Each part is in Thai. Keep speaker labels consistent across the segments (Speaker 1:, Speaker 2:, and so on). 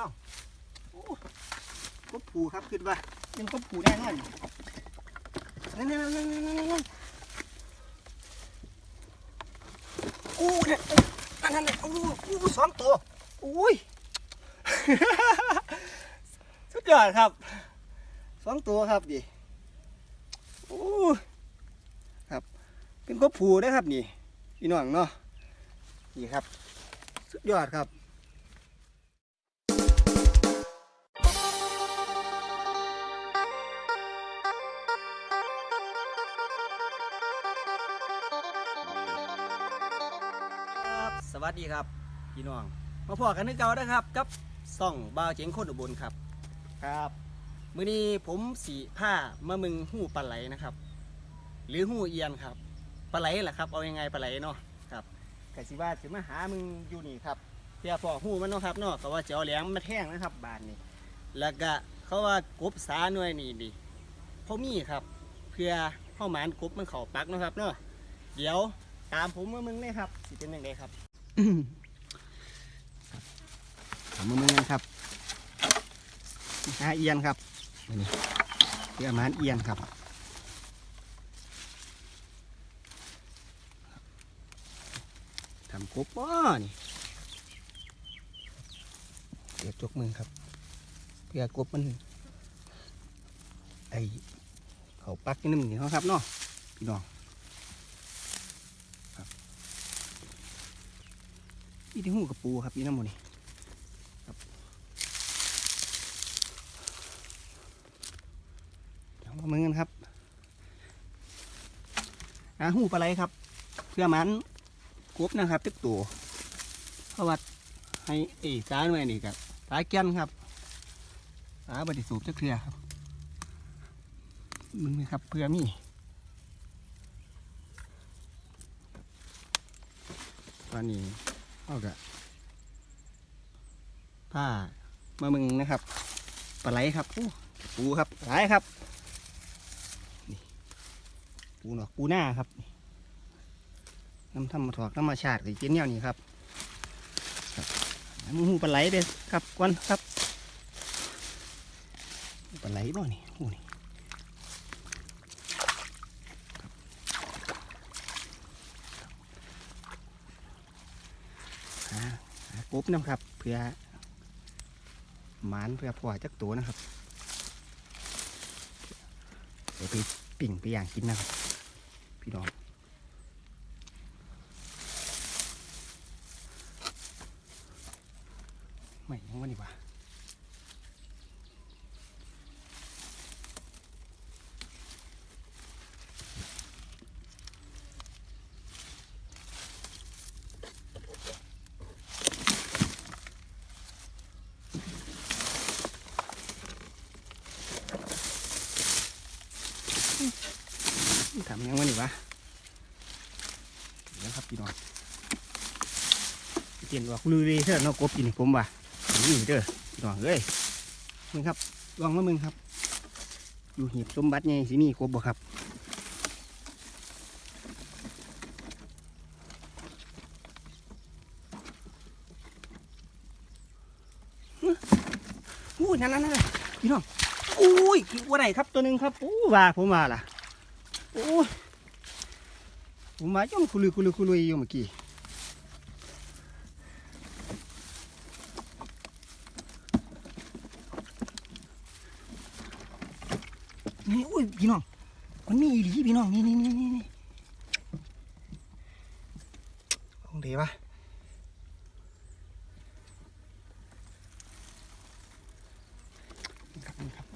Speaker 1: น้องโอ้กบผูครับคิดว่า
Speaker 2: ยังก็ผูแน่นอน
Speaker 1: นั่นนั่นนั่นนั่นนั่นนั่นอู้เนี่ยนั่นนั่นนั่นอู้อู้สองตัวอุ้ยสุดยอดครับสองตัวครับดิโอ้ครับ เป็นกบผูนะครับนี่พี่น้องเนาะนี่ครับ สุดยอดครับ สวัสดีครับ พี่น้อง มาพอกันนึกเก่านะครับ กับซ่องบ่าวเจ๋งคนอุบลครับ ครับมื้อนี้ผมสีผ้ามามึงหู้ปลาไหลนะครับ หรือหู้เอียนครับปลาไหลแหละครับเอายังไงปลาไหลเนาะครับกสิว่าจะมาหามึงอยู่นี่ครับเพื่อพอหู้มันเนาะครับเนาะเขาว่าจะเอาแหลงมาแท่งนะครับ บานนี้ แล้วก็เขาว่ากบสาหน่วยนี่ดิเขามีครับ เพื่อเข้าหมานกบมันเข่าปักเนาะครับเนาะเดี๋ยวตามผมมามึงเลยครับ สิเป็นยังไงครับ ถามมาเมืองครับหาเอียนครับนี่เรือมานเอียนครับทำกบป้อนี่เดี๋ยวจกมือครับ เพื่อกบมันไอเขาปักนี่นึงนี่เนาะครับเนาะพี่น้องครับ นี่ที่หูกระปูครับพี่น้ำมูนี่เดี๋ยวมาเมืองกันครับอาหูปลาไหลครับ เพื่อมันกบนะครับตึกตัวเพราะว่าให้เอกสารไว้นี่กับสายแก่นครับสาบไดิสูบจะเคลียครับมึงนะครับเพื่อมีตอนนี้ เอากะผ้ามามึงนะครับปลาไหลครับโอ้ปูครับหลายครับนี่ปูหนอกปูหน้าครับน้ำธรรมถอกธรรมชาติกับเจนเนี่ยนี่ครับครับน้ำหูปลาไหลเด้ครับกวนครับปลาไหลบ่นี่โอ้นี่ครับหาหา กบนะครับ เพื่อหมานเพื่อพ่อจักตัวนะครับเดี๋ยวไปปิ่งไปย่างกินนะครับ พี่น้องไม่ยังวันนี้วะ ยังวันนี้วะเดี๋ยวครับพี่น้องเตียนว่าคุยเลยเถอะเนอกกบกินนี่ผมว่านี่เด้อพี่น้องเอ้ยมึงครับลองมามึงครับ อยู่หีบสมบัติไงสิมีกบบ่ครับอู้นั่นนั่นนั่นพี่น้องอุ้ยว่าไหนครับตัวหนึ่งครับอู้ว่าผมว่าล่ะ โอ้ยผมมาย่อมคุลุยคุลุยคุลุยอยู่เมื่อกี้นี่อุ้ยพี่น้อง มันมีอีหลีพี่น้อง นี่นี่นี่นี่นี่ของเดวะนี่ครับนี่ครับ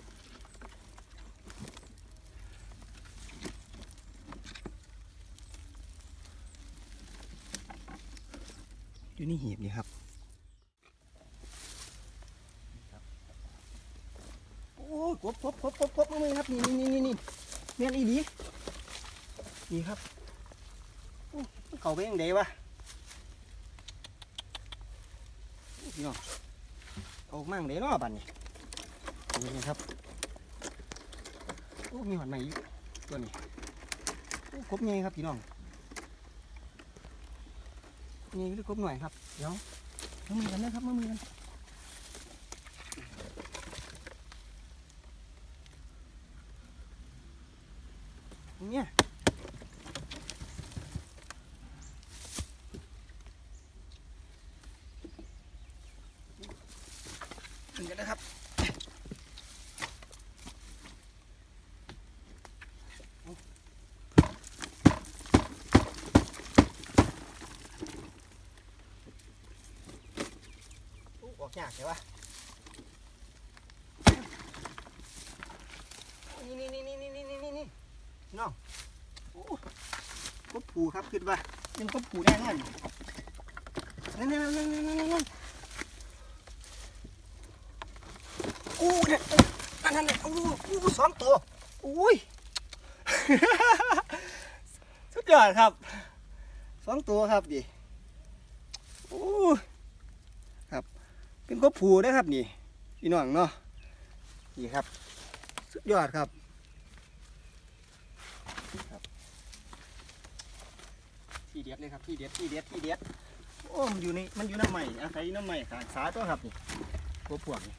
Speaker 1: อยู่ในหีบนี่ครับโอ้ยกบกบกบกบกบมาเลยครับนี่นี่นี่นี่เมียนอีดีนี่ครับเก่าไปยังไงวะพี่น้องเอามั่งเด้เนาะบัดนี้นี่นะครับโอ้มีหอนใหม่ตัวนี้โอ้กบไงครับพี่น้อง มีลูกกบหน่อยครับ เดี๋ยวมือมือกันนะครับมือมือกันเนี่ย ยากใช่ปะนี่นี่นี่นี่นี่นี่นี่นี่น้องโอ้ก็ผูครับขึ้นปะยังก็ผูแน่นอนนั่นนั่นนั่นนั่นนั่นนั่นอู้เนี่ยนั่นนั่นนั่นอู้อู้สองตัวอุ้ยสุดยอดครับสองตัวครับดิอู้ครับ เป็นกบผูนะครับนี่พี่น้องเนาะนี่ครับ สุดยอดครับที่เด็ดเลยครับที่เด็ดที่เด็ดที่เด็ดโอ้มันอยู่ในมันอยู่น้ำใหม่อาศัยน้ำใหม่ขางสาตัวครับนี่กบพวกนี่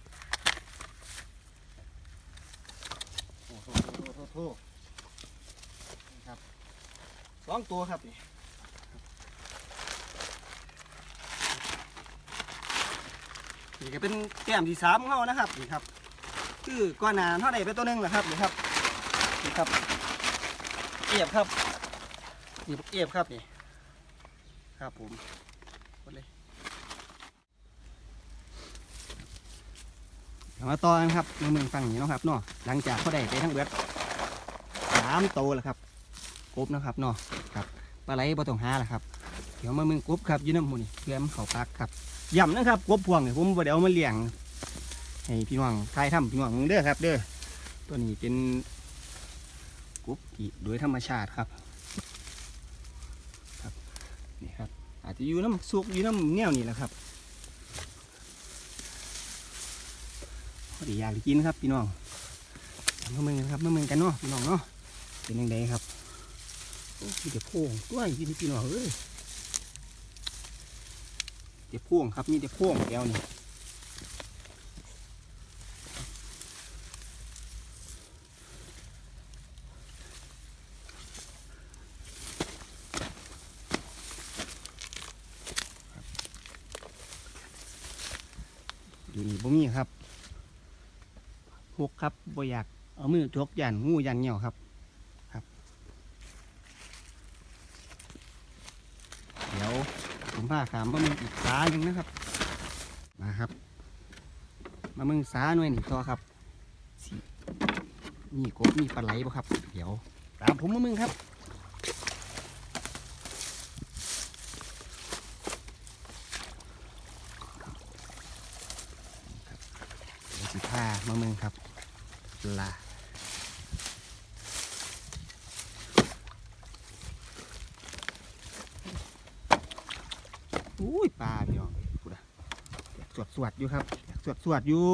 Speaker 1: โอ้โหโอ้โหโอ้โหครับสองตัวครับนี่ นี่ก็เป็นแก้มที่สามของเขานะครับนี่ครับ คือก้อนหนาเท่าไหร่ไปตัวหนึงเหรอครับนี่ครับนี่ครับเอียบครับนี่เอียบครับนี่ครับผมกดเลยมาต่อกันครับมือมือฟังนี่เนะครับเนาะหลังจากเขาได้ไปทั้งเบิดสามตัวแล้วครับกบนะครับเนาะครับปลาไหลบ่ต้องหาแล้วครับ เดี๋ยวมามึงกบครับยืนน้ำหมูนี่เพื่อมันเขาปากครับ ย่ำนะครับกบพวงนี่ผมบ่ได้เอามาเลี้ยงให้พี่น้องทายทำพี่น้องเด้อครับ เด้อตัวนี้เป็นกบที่โดยธรรมชาติครับครับนี่ครับ อาจจะอยู่น้ำซุกอยู่น้ำแนวนี่แหละครับพอดีอยากกินครับพี่น้องมาเมืองกันครับมาเมืองกันเนาะพี่น้องเนาะเป็นยังไงครับโอ้มีแต่โพวงด้วยพี่พี่น้องเอ้ย เดี๋ยวพ่วงครับมีแต่พ่วงเดียวนี่อยู่นี่บ่มีครับหกครับบ่อยากเอามือทกยันงูยันเหี่ยวครับ เดี๋ยว ผมพาขามมามึงอีกสาหนึ่งนะครับ มาครับ มามึงสาหน่วยนี่ต่อครับมีกบมีปลาไหลบ่ครับ เดี๋ยวตามผมมามึงครับเดี๋ยวสิพามามึงครับลา อุ้ยปลาพี่น้องพูดอะอยากสวดสวดอยู่ครับอยากสวดสวดอยู่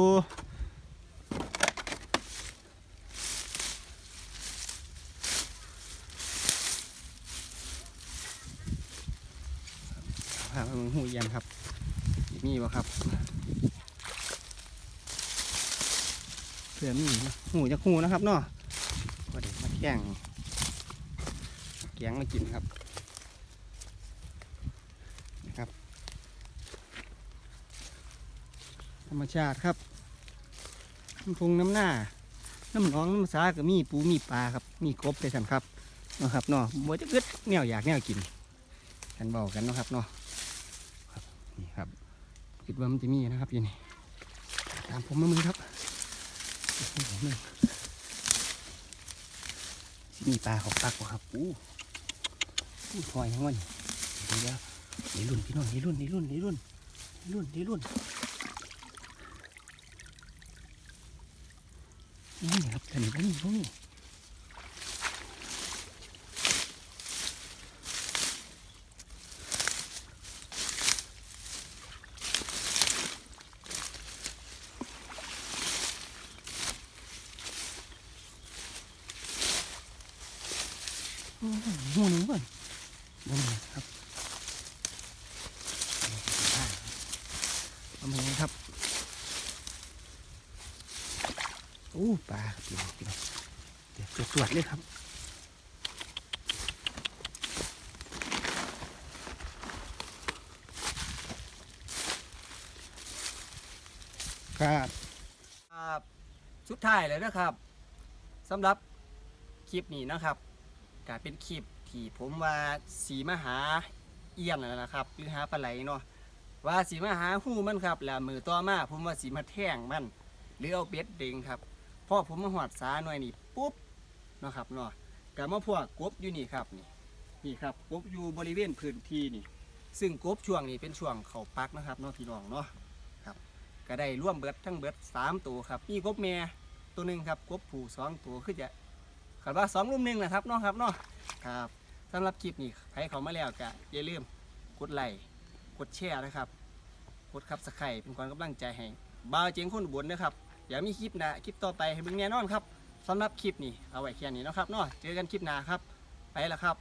Speaker 1: พามามึงหูย็นครับมีบ่ครับเพื่อมีหูจะหูนะครับเนาะก็เดี๋ยวมาแข่งแกงมากินครับ รรมชาติครับน้ำพงน้ำหน้า น้ำหนองน้ำสาก็มีปูมีปลาครับมีกบไปสันครับนะครับเนาะบ่จะกึดแนวอยากแนวกินกันเบากันนะครับเนาะนี่ครับคิดว่ามันจะมีนะครับอยี่นี่ตามผมมามือครับนี่มีปลาของปลากว่าครับอู้อู้พลอยทั้งวันเดี๋ยวเดี๋ยวนี่รุ่นพี่น้องนี่รุ่นนี่รุ่นนี่รุ่นนี่รุ่นนี่รุ่น นี่ครับท่านนี่พวกนี้พวกนี้หัวหนึ่งก่อนบนครับเอามาเลยครับ โอ้ปลากินกินเดี๋ยวตรวจเลยครับครับครับสุดท้ายเลยนะครับสำหรับคลิปนี้นะครับก็เป็นคลิปที่ผมว่าสีมหาเอี้ยนนั่นแหละนะครับหรือหาปลาไหลเนาะว่าสีมาหาหู้มันครับแล้วมือต่อมาผมว่าสีมาแท่งมัน หรือเอาเบ็ดเด้งครับ พอผมมาหอดสาหน่อยนี่ปุ๊บเนาะครับเนาะก็มาพวกกบอยู่นี่ครับนี่นี่ครับกบอยู่บริเวณพื้นที่นี่ ซึ่งกบช่วงนี้เป็นช่วงเขาปักนะครับเนาะพี่น้องเนาะครับก็ได้ร่วมเบิดทั้งเบิดสามตัวครับมีกบแม่ตัวหนึ่งครับกบผูสองตัวคือจะขับว่าสองรุ่มหนึ่งนะครับเนาะครับเนาะครับสำหรับคลิปนี้ใครเขามาแล้วก็อย่าลืมกดไลค์กดแชร์นะครับกดคับสไครเป็นความกำลังใจให้บ่าวเจียงคนอุบนนะครับ ดี๋ยวมีคลิปหน้าคลิปต่อไปให้เบิ่งแน่นอนครับสำหรับคลิปนี้เอาไว้แค่นี้เนาะครับเนาะเจอกันคลิปหน้าครับ ไปแล้วครับ